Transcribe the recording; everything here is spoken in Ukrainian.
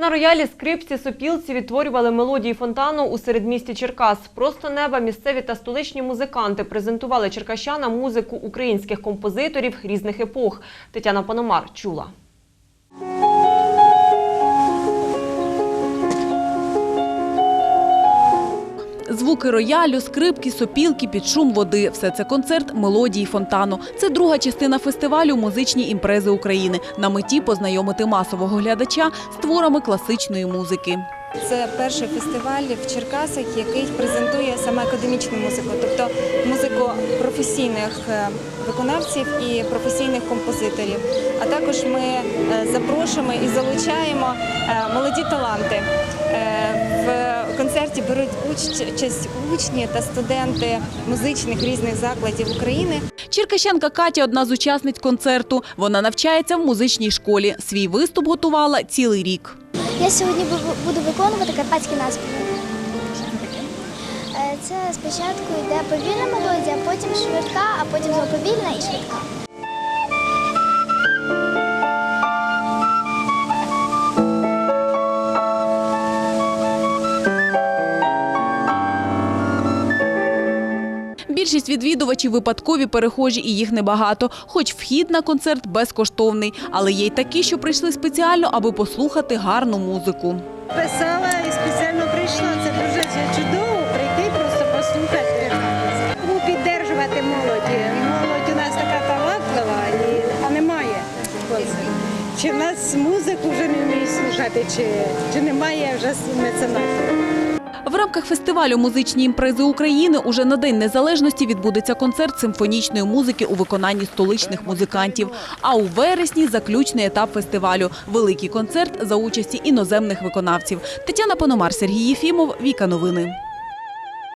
На роялі скрипці сопілці відтворювали мелодії фонтану у середмісті Черкас. Просто неба місцеві та столичні музиканти презентували черкащанам музику українських композиторів різних епох. Тетяна Пономар чула. Звуки роялю, скрипки, сопілки під шум води. Все це концерт мелодії фонтану. Це друга частина фестивалю Музичні імпрези України. На меті познайомити масового глядача з творами класичної музики. Це перший фестиваль в Черкасах, який презентує саме академічну музику, тобто музику професійних е, виконавців і професійних композиторів. А також ми е, запрошуємо і залучаємо е, молоді таланти. Участь учні та студенти музичних різних закладів України. Черкащанка Катя – одна з учасниць концерту. Вона навчається в музичній школі. Свій виступ готувала цілий рік. Я сьогодні буду виконувати карпатські наспіви. Е, Це спочатку йде повільна мелодія, потім швидка, а потім знову повільна і швидка. Більшість відвідувачів випадкові перехожі і їх небагато, хоч вхід на концерт безкоштовний. Але є й такі, що прийшли спеціально, аби послухати гарну музику. Писала і спеціально прийшла. Це дуже чудово прийти, просто послухати. Підтримувати молоді. Молодь у нас така талантлива, а немає. Чи в нас музику вже не вміють слухати, чи, чи немає вже меценатів. В рамках фестивалю музичні імпрези України уже на День Незалежності відбудеться концерт симфонічної музики у виконанні столичних музикантів. А у вересні заключний етап фестивалю великий концерт за участі іноземних виконавців. Тетяна Пономар, Сергій Єфімов, Віка Новини.